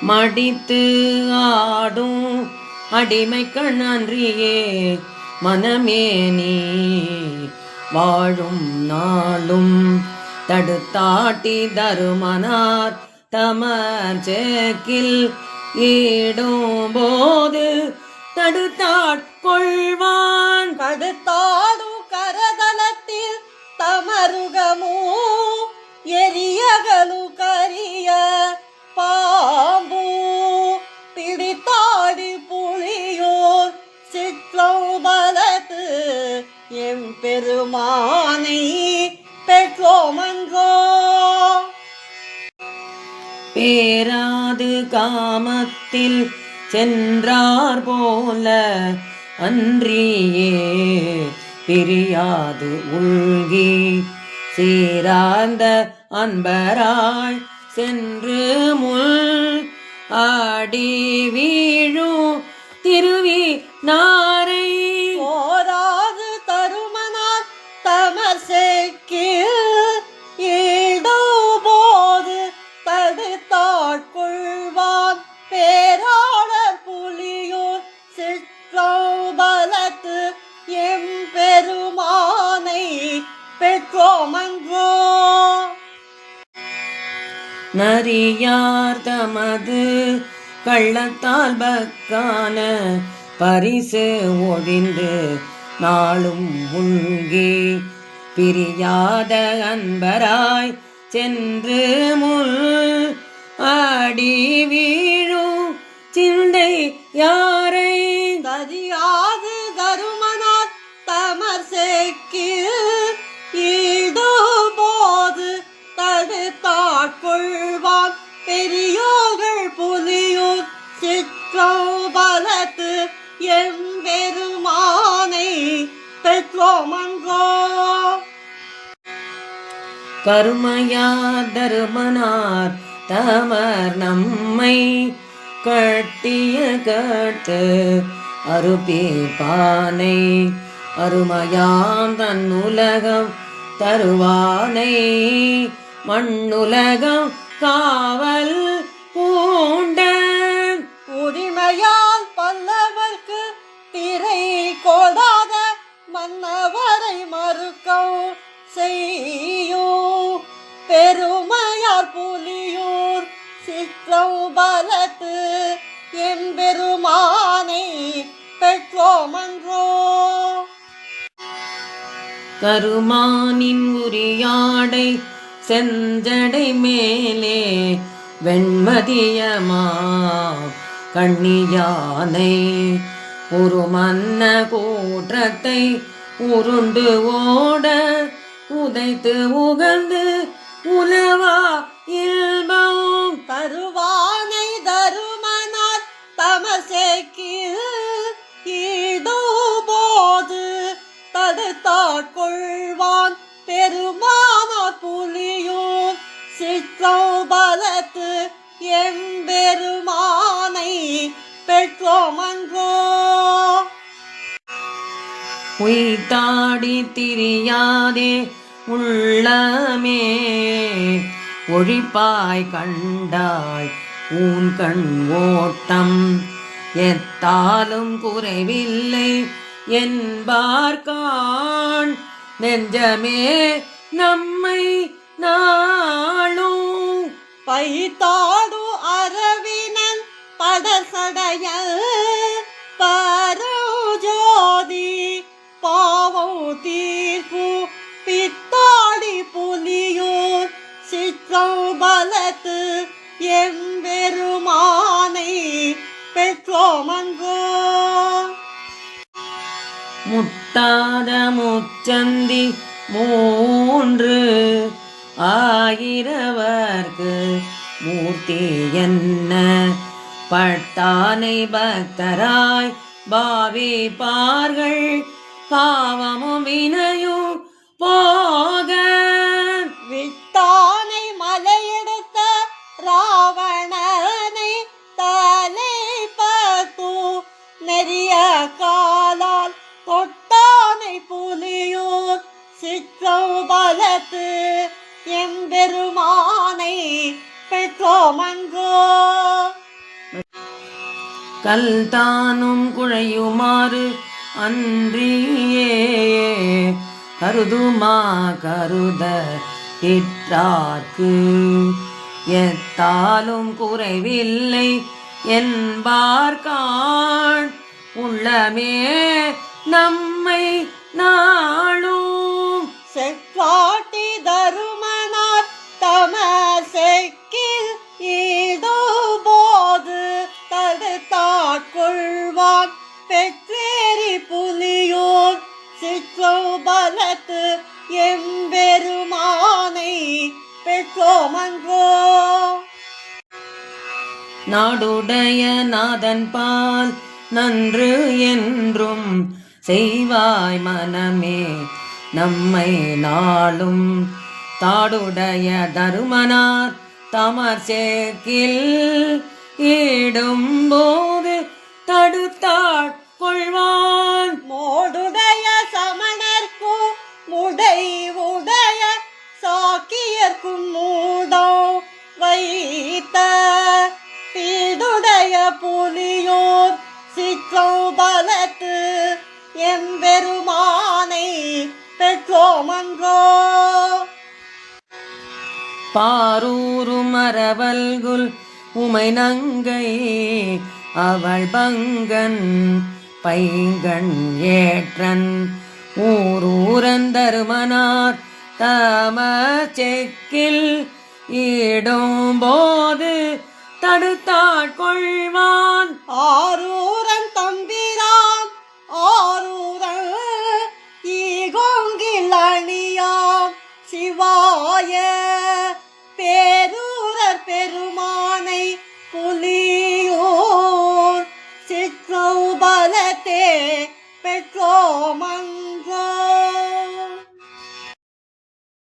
மடித்து ஆடும் அடிமைகள் நன்றியே மனமே நீ வாழும் நாளும் தடுத்தாட்டி தருமனார். தமர் சேக்கில் ஈடும் போது தடுத்தாட்கொள்வான் கடுத்தாடும் கரதலத்தில் தமருகமூ பெருமானை பெற்றோமன்றோ பேராது காமத்தில் சென்றார் போல அன்றியே பிரியாது உள்கி. சீரார்ந்த அன்பராய் சென்று முள் ஆடி வீழும் திருவி நாரை. நரியார் தமது கள்ளத்தால் பக்கான பரிசு ஒழிந்து நாளும் உள்கி பிரியாத அன்பராய் சென்று முள் அடி வீழும் சிந்தை யாரை? தரியாது பெற்றோமன்றோ கருமையார் தருமனார் தமர் நம்மை கட்டிய கட்டு அருப்பிப்பானை அருமையாம் தன்னுலகம் தருவானை. மண்ணுலகம் காவல் பூண்ட பெருமையார் புலியூர் சிற்றம்பலத்து எம்பெருமானை பெற்றோமன்றோ. கருமானின் உரியாடை செஞ்சடை மேலே வெண்மதியமா கண்ணியானை ஒரு மன்ன கூற்றத்தை உருண்டு ஓட உதைத்து உகந்து உலவா இல்பம் தருவானை தருமனார் தமசேக்கு போது தடுத்தாட்கொள்வான் பெருமானார் புலியூர் சிற்றம்பலத்து எம்பெருமானை பெற்றோமன்றோ. உய்தாடி திரியாதே உள்ளமே. ஒழிப்பாய் கண்டாய் ஊன் கண் ஓட்டம். எத்தாலும் குறைவில்லை என்பார்கான் நெஞ்சமே நம்மை நாளும் பைத்தாடு அரவினன் படசடைய சந்தி மூன்று ஆயிரவர்க்கு மூர்த்தி என்ன? பட்டானை பக்தராய் பாவிப்பார்கள் பாவமும் வினையும் போக விட்டா எம்பெருமானை பெற்றோமங்கோ கல் தானும் குழையுமாறு அன்றியே கருதுமா கருத இற்றாக்கு எத்தாலும் குறைவில்லை என்பார்கான் உள்ளமே நம்மை நான் சிற்றோபலத்து எம்பெருமானை பெற்றோமன்றோ நாடுடைய நாதன் பால் நன்று என்றும் செய்வாய் மனமே. நம்மை நாளும் தாடுடைய தருமனார் தமர் சேர்க்கில் ஈடும் போது தடுத்தாட் கொள்வார். பீடுடைய புலியோர் சிற்றம்பலத்து எம்பெருமானை பெற்றோமன்றோ? பாரூரு மரவல்குல் உமை நங்கை அவள் பங்கன் பைங்கண் ஏற்றன் ஊரூரந்தருமனார் தம செக்கில் ஈடும் போது தடுத்தாட்கொள்வான் ஆரூரன்